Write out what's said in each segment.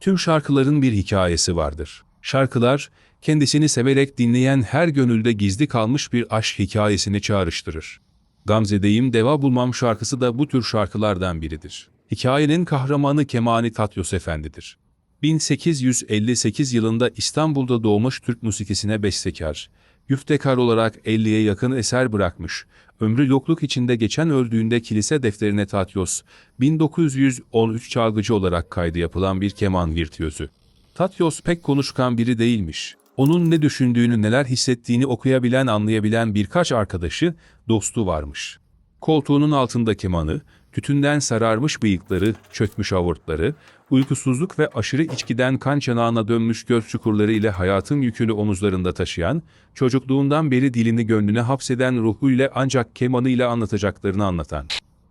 Tüm şarkıların bir hikayesi vardır. Şarkılar, kendisini severek dinleyen her gönülde gizli kalmış bir aşk hikayesini çağrıştırır. Gamze'deyim deva bulmam şarkısı da bu tür şarkılardan biridir. Hikayenin kahramanı Kemani Tatyos Efendi'dir. 1858 yılında İstanbul'da doğmuş Türk musikisine bestekar, güftekar olarak 50'ye yakın eser bırakmış, ömrü yokluk içinde geçen öldüğünde kilise defterine Tatyos, 1913 çalgıcı olarak kaydı yapılan bir keman virtüözü. Tatyos pek konuşkan biri değilmiş. Onun ne düşündüğünü, neler hissettiğini okuyabilen, anlayabilen birkaç arkadaşı, dostu varmış. Koltuğunun altında kemanı, tütünden sararmış bıyıkları, çökmüş avurtları, uykusuzluk ve aşırı içkiden kan çanağına dönmüş göz çukurları ile hayatın yükünü omuzlarında taşıyan, çocukluğundan beri dilini gönlüne hapseden ruhuyla ancak kemanıyla anlatacaklarını anlatan.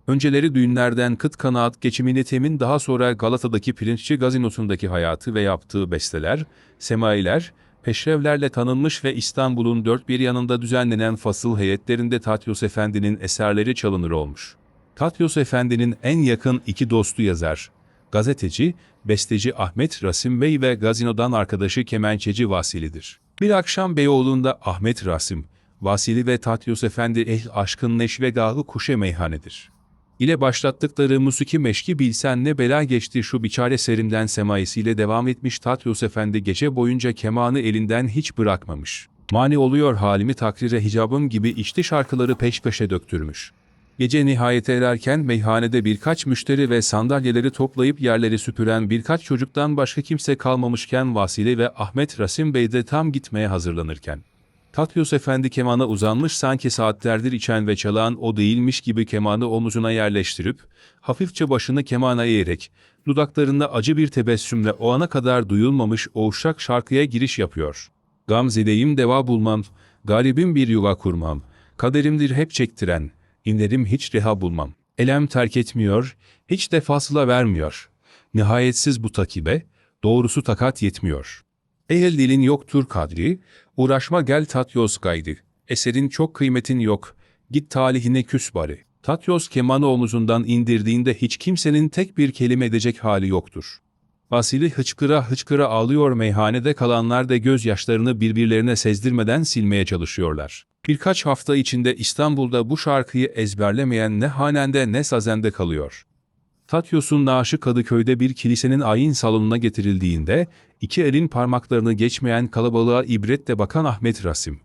Önceleri düğünlerden kıt kanaat geçimini temin daha sonra Galata'daki pirinççi gazinosundaki hayatı ve yaptığı besteler, semailer, peşrevlerle tanınmış ve İstanbul'un dört bir yanında düzenlenen fasıl heyetlerinde Tatyos Efendi'nin eserleri çalınır olmuş. Tatyos Efendi'nin en yakın iki dostu yazar, gazeteci, besteci Ahmet Rasim Bey ve gazinodan arkadaşı kemençeci Vasili'dir. Bir akşam Beyoğlu'nda Ahmet Rasim, Vasili ve Tatyos Efendi ehl aşkın neşvegahı kuşe meyhanedir ile başlattıkları musiki meşki bilsen ne bela geçti şu biçare serimden semaisiyle devam etmiş Tatyos Efendi gece boyunca kemanı elinden hiç bırakmamış. Mani oluyor halimi takrire hicabım gibi içti şarkıları peş peşe döktürmüş. Gece nihayet ererken meyhanede birkaç müşteri ve sandalyeleri toplayıp yerleri süpüren birkaç çocuktan başka kimse kalmamışken Vasile ve Ahmet Rasim Bey de tam gitmeye hazırlanırken. Tatyos Efendi kemana uzanmış sanki saatlerdir içen ve çalan o değilmiş gibi kemanı omuzuna yerleştirip, hafifçe başını kemana eğerek, dudaklarında acı bir tebessümle o ana kadar duyulmamış o uşak şarkıya giriş yapıyor. Gamzedeyim deva bulmam, galibim bir yuva kurmam, kaderimdir hep çektiren, inlerim hiç reha bulmam. Elem terk etmiyor, hiç de fasıla vermiyor. Nihayetsiz bu takibe, doğrusu takat yetmiyor. Ehel dilin yoktur kadri, uğraşma gel Tatyos gaydi. Eserin çok kıymetin yok, git talihine küs bari. Tatyos kemanı omuzundan indirdiğinde hiç kimsenin tek bir kelime edecek hali yoktur. Vasili hıçkıra hıçkıra ağlıyor meyhanede kalanlar da gözyaşlarını birbirlerine sezdirmeden silmeye çalışıyorlar. Birkaç hafta içinde İstanbul'da bu şarkıyı ezberlemeyen ne hanende ne sazende kalıyor. Tatyos'un naaşı Kadıköy'de bir kilisenin ayin salonuna getirildiğinde, iki elin parmaklarını geçmeyen kalabalığa ibretle bakan Ahmet Rasim.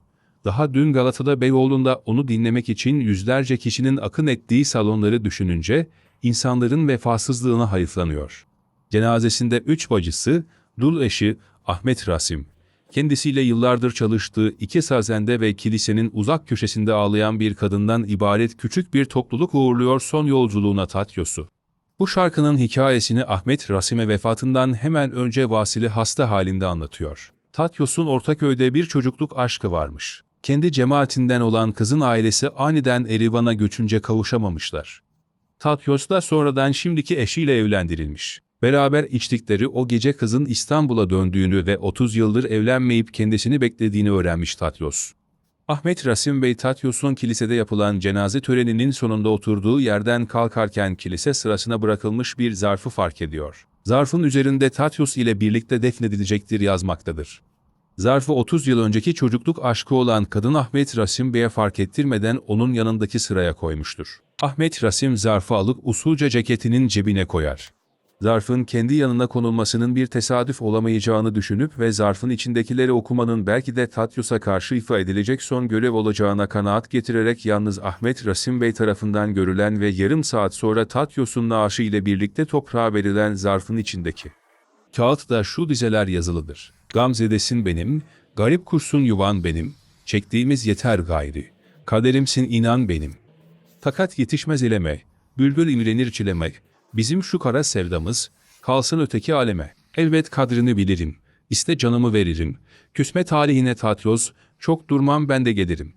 Daha dün Galata'da Beyoğlu'nda onu dinlemek için yüzlerce kişinin akın ettiği salonları düşününce, insanların vefasızlığına hayıflanıyor. Cenazesinde üç bacısı, dul eşi Ahmet Rasim, kendisiyle yıllardır çalıştığı iki sazende ve kilisenin uzak köşesinde ağlayan bir kadından ibaret küçük bir topluluk uğurluyor son yolculuğuna Tatyos'u. Bu şarkının hikayesini Ahmet Rasim'e vefatından hemen önce Vasili hasta halinde anlatıyor. Tatyos'un Ortaköy'de bir çocukluk aşkı varmış. Kendi cemaatinden olan kızın ailesi aniden Erivan'a göçünce kavuşamamışlar. Tatyos da sonradan şimdiki eşiyle evlendirilmiş. Beraber içtikleri o gece kızın İstanbul'a döndüğünü ve 30 yıldır evlenmeyip kendisini beklediğini öğrenmiş Tatyos. Ahmet Rasim Bey Tatyos'un kilisede yapılan cenaze töreninin sonunda oturduğu yerden kalkarken kilise sırasına bırakılmış bir zarfı fark ediyor. Zarfın üzerinde Tatyos ile birlikte defnedilecektir yazmaktadır. Zarfı 30 yıl önceki çocukluk aşkı olan kadın Ahmet Rasim Bey'e fark ettirmeden onun yanındaki sıraya koymuştur. Ahmet Rasim zarfı alıp usulca ceketinin cebine koyar. Zarfın kendi yanına konulmasının bir tesadüf olamayacağını düşünüp ve zarfın içindekileri okumanın belki de Tatyos'a karşı ifa edilecek son görev olacağına kanaat getirerek yalnız Ahmet Rasim Bey tarafından görülen ve yarım saat sonra Tatyos'un naaşı ile birlikte toprağa verilen zarfın içindeki. Kağıtta şu dizeler yazılıdır. Gamzedesin benim, garip kursun yuvan benim, çektiğimiz yeter gayri, kaderimsin inan benim. Fakat yetişmez eleme, bülbül imrenir çileme, bizim şu kara sevdamız, kalsın öteki aleme. Elbet kadrini bilirim, iste canımı veririm. Küsme talihine tatyoz, çok durmam ben de gelirim.